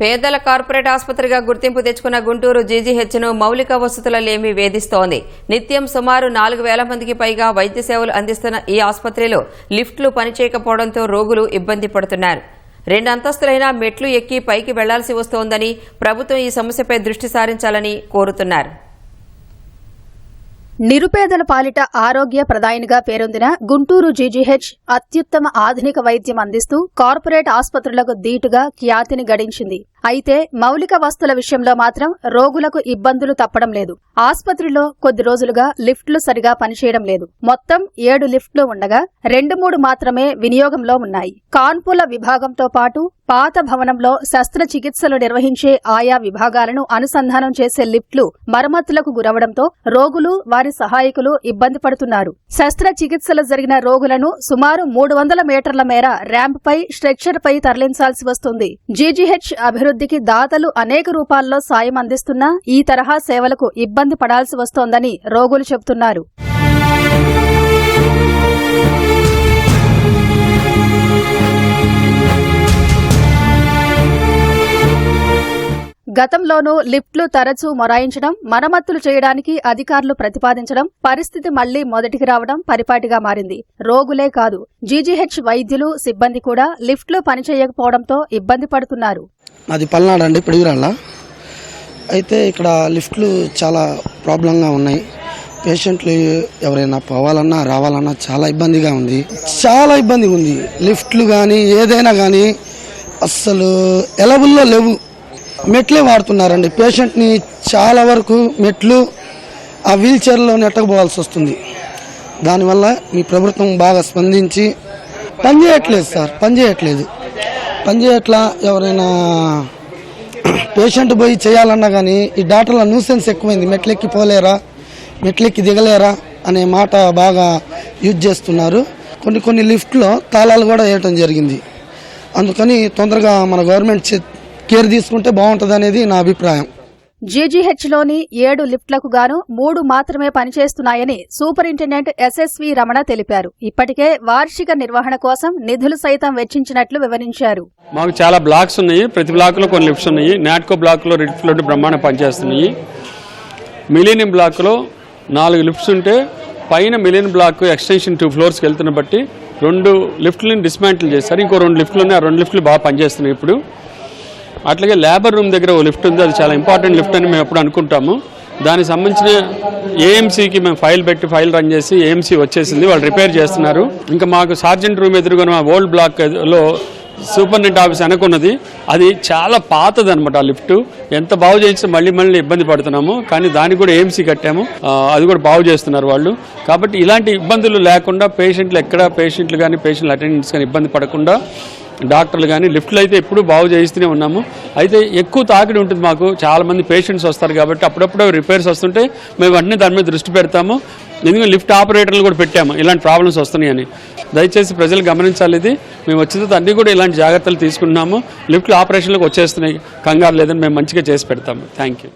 పేదల కార్పొరేట్ ఆసుపత్రిగా గుర్తింపు తెచ్చుకున్న గుంటూరు జీజీహెచ్ను మౌలిక వసతుల లేమి వేధిస్తోంది. నిత్యం సుమారు నాలుగు వేల మందికి పైగా వైద్య సేవలు అందిస్తున్న ఈ ఆసుపత్రిలో లిఫ్ట్లు పనిచేయకపోవడంతో రోగులు ఇబ్బంది పడుతున్నారు. రెండు అంతస్తులైన మెట్లు ఎక్కి పైకి వెళ్ళాల్సి వస్తోందని ప్రభుత్వం ఈ సమస్యపై దృష్టి సారించాలని కోరుతున్నారు. నిరుపేదల పాలిట ఆరోగ్య ప్రదాయినిగా పేరొందిన గుంటూరు జీజీహెచ్ అత్యుత్తమ ఆధునిక వైద్యం అందిస్తూ కార్పొరేట్ ఆసుపత్రులకు దీటుగా ఖ్యాతిని గడించింది. అయితే మౌలిక వస్తుల విషయంలో మాత్రం రోగులకు ఇబ్బందులు తప్పడం లేదు. ఆసుపత్రిలో కొద్ది రోజులుగా లిఫ్ట్లు సరిగా పనిచేయడం లేదు. మొత్తం ఏడు లిఫ్ట్లు ఉండగా రెండు మూడు మాత్రమే వినియోగంలో ఉన్నాయి. కాన్పుల విభాగంతో పాటు పాత భవనంలో శస్త్రచికిత్సలు నిర్వహించే ఆయా విభాగాలను అనుసంధానం చేసే లిఫ్ట్లు మరమ్మతులకు గురవడంతో రోగులు వారి సహాయకులు ఇబ్బంది పడుతున్నారు. శస్త్రచికిత్సలు జరిగిన రోగులను సుమారు మూడు వందల మీటర్ల మేర ర్యాంప్పై స్ట్రెక్చర్పై తరలించాల్సి వస్తుంది. జీజీహెచ్ అభివృద్ధికి దాతలు అనేక రూపాల్లో సాయం అందిస్తున్నా ఈ తరహా సేవలకు ఇబ్బంది పడాల్సి వస్తోందని రోగులు చెబుతున్నారు. గతంలోనూ లిఫ్ట్లు తరచూ మొరాయించడం మరమ్మతులు చేయడానికి అధికారులు ప్రతిపాదించడం పరిస్థితి మళ్ళీ మొదటికి రావడం పరిపాటిగా మారింది. రోగులే కాదు జీజీహెచ్ వైద్యులు సిబ్బంది కూడా లిఫ్ట్లు పనిచేయకపోవడంతో ఇబ్బంది పడుతున్నారు. అది పల్నాడు అండి పిడుగురాళ్ళ. అయితే ఇక్కడ లిఫ్ట్లు చాలా ప్రాబ్లంగా ఉన్నాయి. పేషెంట్లు ఎవరైనా పోవాలన్నా రావాలన్నా చాలా ఇబ్బందిగా ఉంది. చాలా ఇబ్బందిగా ఉంది. లిఫ్ట్లు కానీ ఏదైనా కానీ అస్సలు ఎలబుల్లో లేవు. మెట్లే వాడుతున్నారండి. పేషెంట్ని చాలా వరకు మెట్లు ఆ వీల్ చైర్లో నెట్టకపోవాల్సి వస్తుంది. దానివల్ల మీ ప్రభుత్వం బాగా స్పందించి పనిచేయట్లేదు సార్ పనిచేయట్లేదు పనిచేయట్లా ఎవరైనా పేషెంట్ పోయి చేయాలన్నా కానీ ఈ డాక్టర్ల న్యూసెన్స్ ఎక్కువైంది. మెట్లెక్కి పోలేరా? మెట్లెక్కి దిగలేరా? అనే మాట బాగా యూజ్ చేస్తున్నారు. కొన్ని కొన్ని లిఫ్ట్లో తాళాలు కూడా వేయటం జరిగింది. అందుకని తొందరగా మన గవర్నమెంట్ కేర్ తీసుకుంటే బాగుంటుంది అనేది నా అభిప్రాయం. జీజీహెచ్లోని ఏడు లిఫ్ట్లకు గాను మూడు మాత్రమే పనిచేస్తున్నాయని సూపరింటెండెంట్ ఎస్ఎస్వి రమణ తెలిపారు. ఇప్పటికే వార్షిక నిర్వహణ కోసం నిధులు సైతం వెచ్చించినట్లు వివరించారు. మాకు చాలా బ్లాక్స్ ఉన్నాయి. ప్రతి బ్లాక్లో కొన్ని లిఫ్ట్స్ ఉన్నాయి. నాట్కో బ్లాక్లో లిఫ్ట్ ఫ్లోట్ బ్రహ్మాండ పనిచేస్తున్నాయి. మిలీనియం బ్లాక్లో నాలుగు లిఫ్ట్స్ ఉంటే పైన మిలియన్ బ్లాక్ ఎక్స్టెన్షన్ టూ ఫ్లోర్స్కి వెళ్తున్న బట్టి రెండు లిఫ్ట్లను డిస్మాంటిల్ చేస్తారు ఇంకో రెండు లిఫ్ట్లు ఉన్నాయి ఆ రెండు లిఫ్ట్లు బాగా పనిచేస్తున్నాయి ఇప్పుడు. అట్లాగే లేబర్ రూమ్ దగ్గర ఓ లిఫ్ట్ ఉంది అది చాలా ఇంపార్టెంట్ లిఫ్ట్ అని మేము ఎప్పుడు అనుకుంటాము. దానికి సంబంధించిన ఏఎంసీకి మేము ఫైల్ పెట్టి ఫైల్ రన్ చేసి ఏఎంసీ వచ్చేసింది వాళ్ళు రిపేర్ చేస్తున్నారు. ఇంకా మాకు సార్జెంట్ రూమ్ ఎదురుగా మా ఓల్డ్ బ్లాక్లో సూపరింటెండెంట్ ఆఫీస్ అనుకున్నది అది చాలా పాతది అనమాట ఆ లిఫ్ట్. ఎంత బాగు చేసినా మళ్ళీ మళ్ళీ ఇబ్బంది పడుతున్నాము. కానీ దానికి కూడా ఏఎంసీ కట్టాము. అది కూడా బాగు చేస్తున్నారు వాళ్ళు. కాబట్టి ఇలాంటి ఇబ్బందులు లేకుండా పేషెంట్లు ఎక్కడ పేషెంట్లు కానీ పేషెంట్ అటెండెంట్స్ కానీ ఇబ్బంది పడకుండా డాక్టర్లు కానీ లిఫ్ట్లు అయితే ఎప్పుడు బాగు చేయిస్తూనే ఉన్నాము. అయితే ఎక్కువ తాకిడి ఉంటుంది మాకు. చాలా మంది పేషెంట్స్ వస్తారు కాబట్టి అప్పుడప్పుడు రిపేర్స్ వస్తుంటే మేము వెంటనే దాని మీద దృష్టి పెడతాము. ఎందుకంటే లిఫ్ట్ ఆపరేటర్లు కూడా పెట్టాము. ఇలాంటి ప్రాబ్లమ్స్ వస్తున్నాయని దయచేసి ప్రజలు గమనించాలి ఇది. మేము వచ్చిన తర్వాత అన్ని కూడా ఇలాంటి జాగ్రత్తలు తీసుకున్నాము లిఫ్ట్లు ఆపరేషన్లకు వచ్చేస్తున్నాయి. కంగారు లేదని మేము మంచిగా చేసి పెడతాము. Thank you